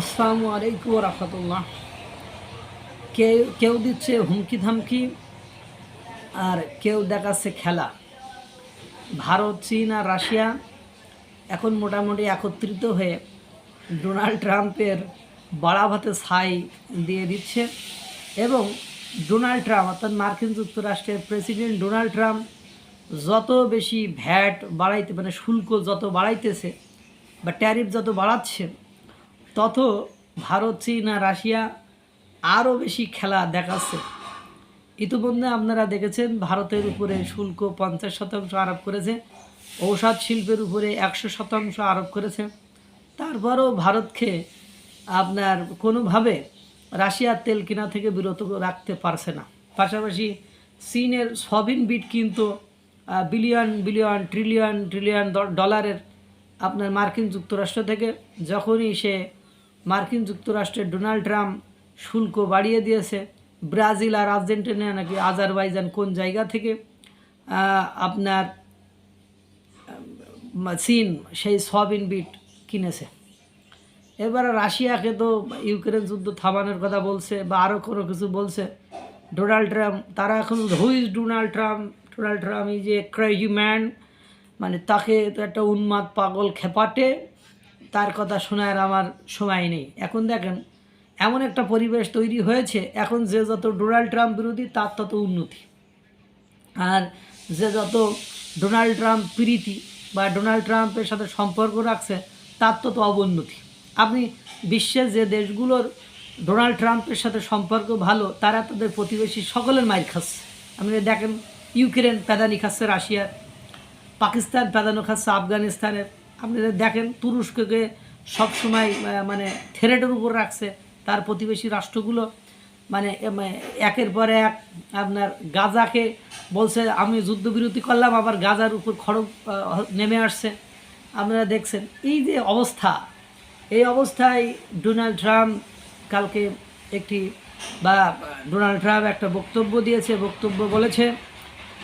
আসসালামু আলাইকুম রহমতুল্লাহ কেউ কেউ দিচ্ছে হুমকি ধামকি আর কেউ দেখাচ্ছে খেলা। ভারত, চীন আর রাশিয়া এখন মোটামুটি একত্রিত হয়ে ডোনাল্ড ট্রাম্পের বাড়া ভাতে ছাই দিয়ে দিচ্ছে এবং ডোনাল্ড ট্রাম্প, অর্থাৎ মার্কিন যুক্তরাষ্ট্রের প্রেসিডেন্ট ডোনাল্ড ট্রাম্প যত বেশি ভ্যাট বাড়াইতে মানে শুল্ক যত বাড়াইতেছে বা ট্যারিফ যত বাড়াচ্ছে তত ভারত, চীন আর রাশিয়া আরও বেশি খেলা দেখাচ্ছে। ইতিমধ্যে আপনারা দেখেছেন, ভারতের উপরে শুল্ক পঞ্চাশ শতাংশ আরোপ করেছে, ঔষধ শিল্পের উপরে একশো শতাংশ আরোপ করেছে। তারপরেও ভারতকে আপনার কোনোভাবে রাশিয়ার তেল কেনা থেকে বিরত রাখতে পারছে না। পাশাপাশি চীনের সবিন বিট কিন্তু বিলিয়ন বিলিয়ন, ট্রিলিয়ন ট্রিলিয়ন ডলারের আপনার মার্কিন যুক্তরাষ্ট্র থেকে যখনই সে মার্কিন যুক্তরাষ্ট্রের ডোনাল্ড ট্রাম্প শুল্ক বাড়িয়ে দিয়েছে। ব্রাজিল আর আর্জেন্টিনা নাকি আজারবাইজান কোন জায়গা থেকে আপনার চীন সেই সয়াবিন বিট কিনেছে। এবারে রাশিয়াকে তো ইউক্রেন যুদ্ধ থামানোর কথা বলছে বা আরও কোনো কিছু বলছে। ডোনাল্ড ট্রাম্প, তারা এখন who is Donald Trump? Donald Trump is a crazy man মানে তাকে তো একটা উন্মাদ পাগল খেপাটে তার কথা শোনার আমার সময় নেই। এখন দেখেন, এমন একটা পরিবেশ তৈরি হয়েছে, এখন যে যত ডোনাল্ড ট্রাম্প বিরোধী, তার তত উন্নতি। আর যে যত ডোনাল্ড ট্রাম্প প্রীতি বা ডোনাল্ড ট্রাম্পের সাথে সম্পর্ক রাখছে, তার তত অবনতি। আপনি বিশ্বের যে দেশগুলোর ডোনাল্ড ট্রাম্পের সাথে সম্পর্ক ভালো, তারা তাদের প্রতিবেশী সকলের মাইর খাচ্ছে। আপনি দেখেন, ইউক্রেন প্যাদানি খাচ্ছে রাশিয়ার পাকিস্তান প্রাধান্য খাচ্ছে আফগানিস্তানের। আপনি যদি দেখেন, তুরস্ককে সবসময় মানে থ্রেটের উপর রাখছে। তার প্রতিবেশী রাষ্ট্রগুলো মানে একের পর এক আপনার গাজাকে বলছে আমি যুদ্ধবিরতি করলাম, আবার গাজার উপর খড়গ নেমে আসছে। আপনারা দেখছেন, এই যে অবস্থা, এই অবস্থায় ডোনাল্ড ট্রাম্প কালকে একটি, বা ডোনাল্ড ট্রাম্প একটা বক্তব্য দিয়েছে। বক্তব্য বলেছে,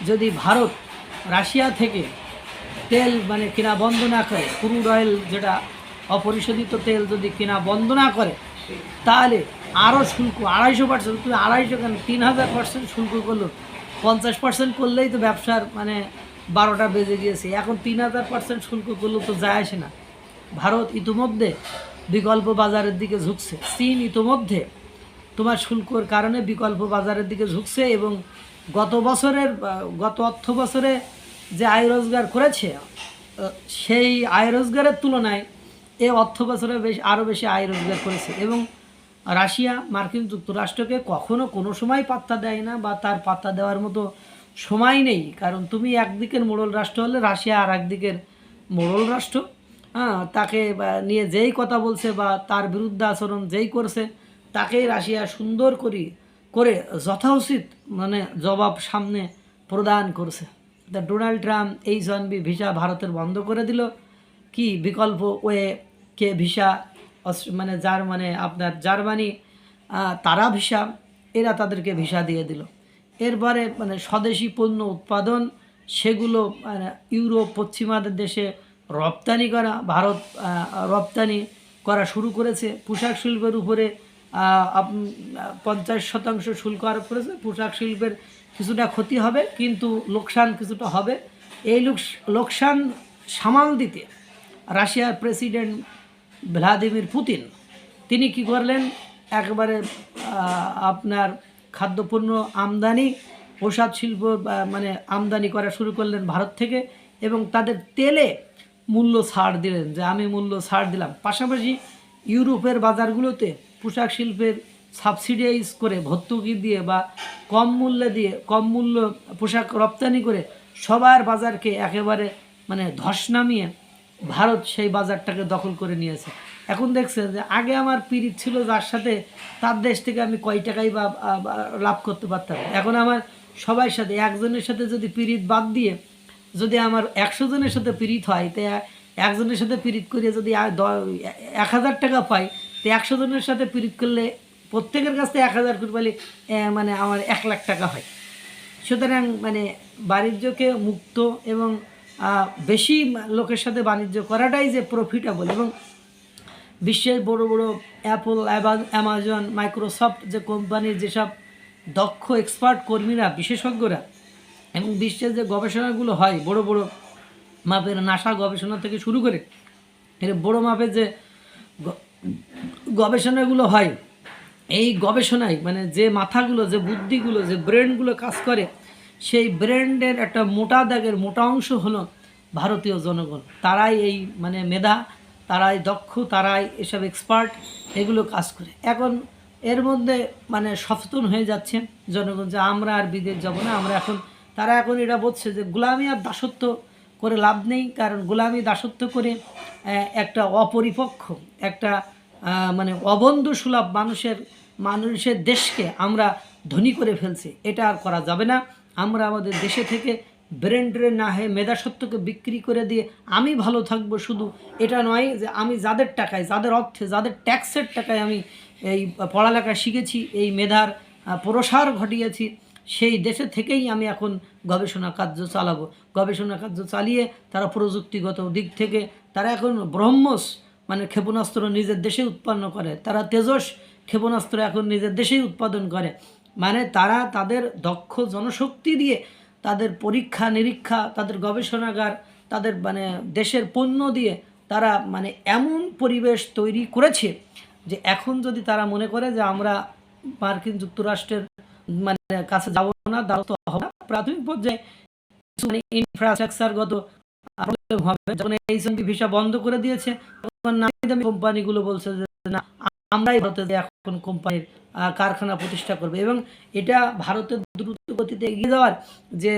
যদি ভারত রাশিয়া থেকে তেল মানে কেনা বন্ধ না করে ক্রুড অয়েল যেটা অপরিশোধিত তেল যদি কেনা বন্ধ না করে, তাহলে আরও শুল্ক, আড়াইশো পার্সেন্ট তুমি আড়াইশো কেন? তিন হাজার পার্সেন্ট শুল্ক করল। পঞ্চাশ পার্সেন্ট করলেই তো ব্যবসার মানে বারোটা বেজে গিয়েছে। এখন তিন হাজার পার্সেন্ট শুল্ক করলেও তো যায় আসে না। ভারত ইতিমধ্যে বিকল্প বাজারের দিকে ঝুঁকছে। চীন ইতিমধ্যে তোমার শুল্কর কারণে বিকল্প বাজারের দিকে ঝুঁকছে এবং গত বছরের গত অর্থ বছরে যে আয় রোজগার করেছে সেই আয় রোজগারের তুলনায় এ অর্থ বছরে বেশ আরও বেশি আয় রোজগার করেছে। এবং রাশিয়া, মার্কিন যুক্তরাষ্ট্রকে কখনো কোনো সময় পাত্তা দেয় না বা তার পাত্তা দেওয়ার মতো সময় নেই। কারণ তুমি একদিকের মোড়ল রাষ্ট্র হলে রাশিয়া আর একদিকের মোড়ল রাষ্ট্র। হ্যাঁ তাকে নিয়ে যেই কথা বলছে বা তার বিরুদ্ধে আচরণ যেই করছে, তাকেই রাশিয়া সুন্দর করি, করে যথাউচিত মানে জবাব সামনে প্রদান করছে। তা ডোনাল্ড ট্রাম্প এই জনবি ভিসা ভারতের বন্ধ করে দিল। কি বিকল্প ওয়ে কে ভিসা? মানে যার মানে আপনার জার্মানি তারা ভিসা, এরা তাদেরকে ভিসা দিয়ে দিল। এরপরে মানে স্বদেশি পণ্য উৎপাদন, সেগুলো মানে ইউরোপ, পশ্চিমাদের দেশে রপ্তানি করা, ভারত রপ্তানি করা শুরু করেছে। পোশাক শিল্পের উপরে পঞ্চাশ শতাংশ শুল্ক আরোপ করেছে। পোশাক শিল্পের কিছুটা ক্ষতি হবে, কিন্তু লোকসান কিছুটা হবে। এই লোকস- লোকসান সামাল দিতে রাশিয়ার প্রেসিডেন্ট ভ্লাদিমির পুতিন, তিনি কি করলেন? একবারে আপনার খাদ্যপণ্য আমদানি ঔষধ শিল্প মানে আমদানি করা শুরু করলেন ভারত থেকে এবং তাদের তেলে মূল্য ছাড় দিলেন, যে আমি মূল্য ছাড় দিলাম। পাশাপাশি ইউরোপের বাজারগুলোতে পোশাক শিল্পের সাবসিডাইজ করে, ভর্তুকি দিয়ে বা কম মূল্যে দিয়ে, কম মূল্য পোশাক রপ্তানি করে সবার বাজারকে একেবারে মানে ধস নামিয়ে ভারত সেই বাজারটাকে দখল করে নিয়েছে। এখন দেখছে যে আগে আমার পিরিত ছিল যার সাথে তার দেশ থেকে আমি কয় টাকাই বা লাভ করতে পারতাম। এখন আমার সবাই সাথে একজনের সাথে যদি পিরিত বাদ দিয়ে যদি আমার একশো জনের সাথে পিরিত হয়, তো একজনের সাথে পিরিত করে যদি এক হাজার টাকা পাই, তো একশো জনের সাথে পিরিত করলে প্রত্যেকের কাছ থেকে এক হাজার করে পাইলে মানে আমার এক লাখ টাকা হয়। সুতরাং মানে বাণিজ্যকে মুক্ত এবং বেশি লোকের সাথে বাণিজ্য করাটাই যে প্রফিটেবল এবং বিশ্বের বড় বড় অ্যাপল অ্যামাজন মাইক্রোসফট যে কোম্পানির যেসব দক্ষ এক্সপার্ট কর্মীরা, বিশেষজ্ঞরা এবং বিশ্বের যে গবেষণাগুলো হয়, বড় বড় মাপের নাসা গবেষণা থেকে শুরু করে, এর বড় মাপের যে গবেষণাগুলো হয় এই গবেষণায় মানে যে মাথাগুলো, যে বুদ্ধিগুলো, যে ব্রেনগুলো কাজ করে, সেই ব্রেন্ডের একটা মোটা দাগের মোটা অংশ হলো ভারতীয় জনগণ। তারাই এই মানে মেধা, তারাই দক্ষ, তারাই এসব এক্সপার্ট এগুলো কাজ করে। এখন এর মধ্যে মানে সচেতন হয়ে যাচ্ছে জনগণ যে আমরা আর বিদেশ যাব না, আমরা এখন, তারা এখন এটা বলছে যে গোলামি আর দাসত্ব করে লাভ নেই, কারণ গোলামি দাসত্ব করে একটা অপরিপক্ষ, একটা মানে অবন্ধু সুলভ মানুষের মানুষের দেশকে আমরা ধনী করে ফেলছি। এটা আর করা যাবে না। আমরা আমাদের দেশে থেকে ব্রেন ড্রেন না হয়ে মেধাসত্ত্বকে বিক্রি করে দিয়ে আমি ভালো থাকব শুধু এটা নয় যে আমি যাদের টাকায়, যাদের অর্থে, যাদের ট্যাক্সের টাকায় আমি এই পড়ালেখা শিখেছি, এই মেধার প্রসার ঘটিয়েছি, সেই দেশে থেকেই আমি এখন গবেষণা কার্য চালাবো। গবেষণা কার্য চালিয়ে তারা প্রযুক্তিগত দিক থেকে, তারা এখন ব্রহ্মস মানে ক্ষেপণাস্ত্র নিজের দেশে উৎপন্ন করে। তারা তেজস ক্ষেপণাস্ত্র এখন নিজের দেশেই উৎপাদন করে। মানে তারা তাদের দক্ষ জনশক্তি দিয়ে তাদের পরীক্ষা, নিরীক্ষা, তাদের গবেষণাগার, তাদের মানে দেশের পণ্য দিয়ে তারা মানে এমন পরিবেশ তৈরি করেছে যে এখন যদি তারা মনে করে যে আমরা মার্কিন যুক্তরাষ্ট্রের মানে কাছে যাব না তো হবে না। প্রাথমিক পর্যায়ে কিছু মানে ইনফ্রাস্ট্রাকচারগত হবে। যখন এইচ ভিসা বন্ধ করে দিয়েছে কোম্পানিগুলো বলছে যে না, আমরাই ভারতে এখন কোম্পানির কারখানা প্রতিষ্ঠা করবে এবং এটা ভারতের দ্রুত গতিতে এগিয়ে যাওয়ার যে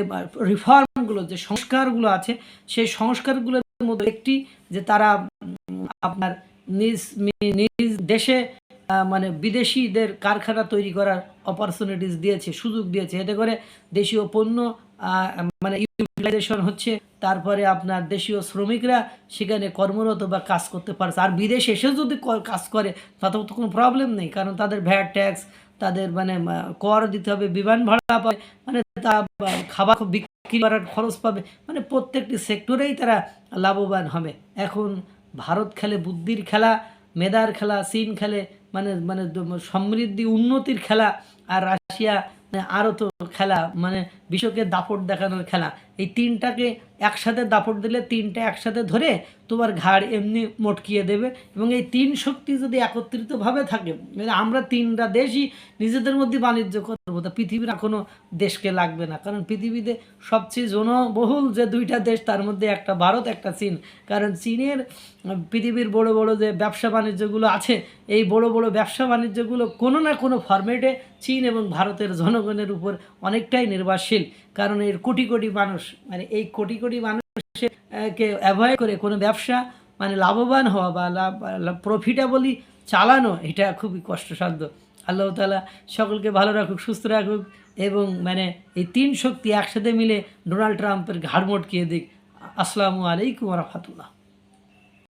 রিফর্মগুলো যে সংস্কারগুলো আছে, সেই সংস্কারগুলোর মধ্যে একটি যে তারা আপনার নিজ নিজ দেশে মানে বিদেশিদের কারখানা তৈরি করার অপরচুনিটিস দিয়েছে, সুযোগ দিয়েছে। এতে করে দেশীয় পণ্য মানে ইউটিলাইজেশন হচ্ছে, তারপরে আপনার দেশীয় শ্রমিকরা সেখানে কর্মরত বা কাজ করতে পারছে। আর বিদেশে এসে যদি কাজ করে তাতেও তো কোনো প্রবলেম নেই, কারণ তাদের ভ্যাট ট্যাক্স তাদের মানে কর দিতে হবে, বিমান ভাড়া পাবে মানে তা খাবার বিক্রি করার খরচ পাবে মানে প্রত্যেকটি সেক্টরেই তারা লাভবান হবে। এখন ভারত খেলে বুদ্ধির খেলা, মেধার খেলা, চীন খেলে মানে মানে সমৃদ্ধি, উন্নতির খেলা, আর রাশিয়া মানে আরও তো খেলা মানে বিশ্বকে দাপট দেখানোর খেলা এই তিনটাকে একসাথে দাপট দিলে তিনটা একসাথে ধরে তোমার ঘাড় এমনি মটকিয়ে দেবে এবং এই তিন শক্তি যদি একত্রিতভাবে থাকে মানে আমরা তিনটা দেশই নিজেদের মধ্যে বাণিজ্য করব তা পৃথিবীর কোনো দেশকে লাগবে না, কারণ পৃথিবীতে সবচেয়ে জনবহুল যে দুইটা দেশ, তার মধ্যে একটা ভারত, একটা চীন। কারণ চীনের পৃথিবীর বড় বড় যে ব্যবসা বাণিজ্যগুলো আছে, এই বড় বড় ব্যবসা বাণিজ্যগুলো কোনো না কোনো ফরম্যাটে চীন এবং ভারতের জনগণের উপর অনেকটাই নির্ভরশীল। কারণ এর কোটি কোটি মানুষ মানে এই কোটি কোটি মানুষকে অ্যাভয়েড করে কোনো ব্যবসা মানে লাভবান হওয়া বা লাভ প্রফিটেবলি চালানো, এটা খুবই কষ্টসাধ্য। আল্লাহ তালা সকলকে ভালো রাখুক, সুস্থ রাখুক, এবং মানে এই তিন শক্তি একসাথে মিলে ডোনাল্ড ট্রাম্পের ঘাড় মটকিয়ে দিক। আসসালামু আলাইকুম রহমতুল্লাহ।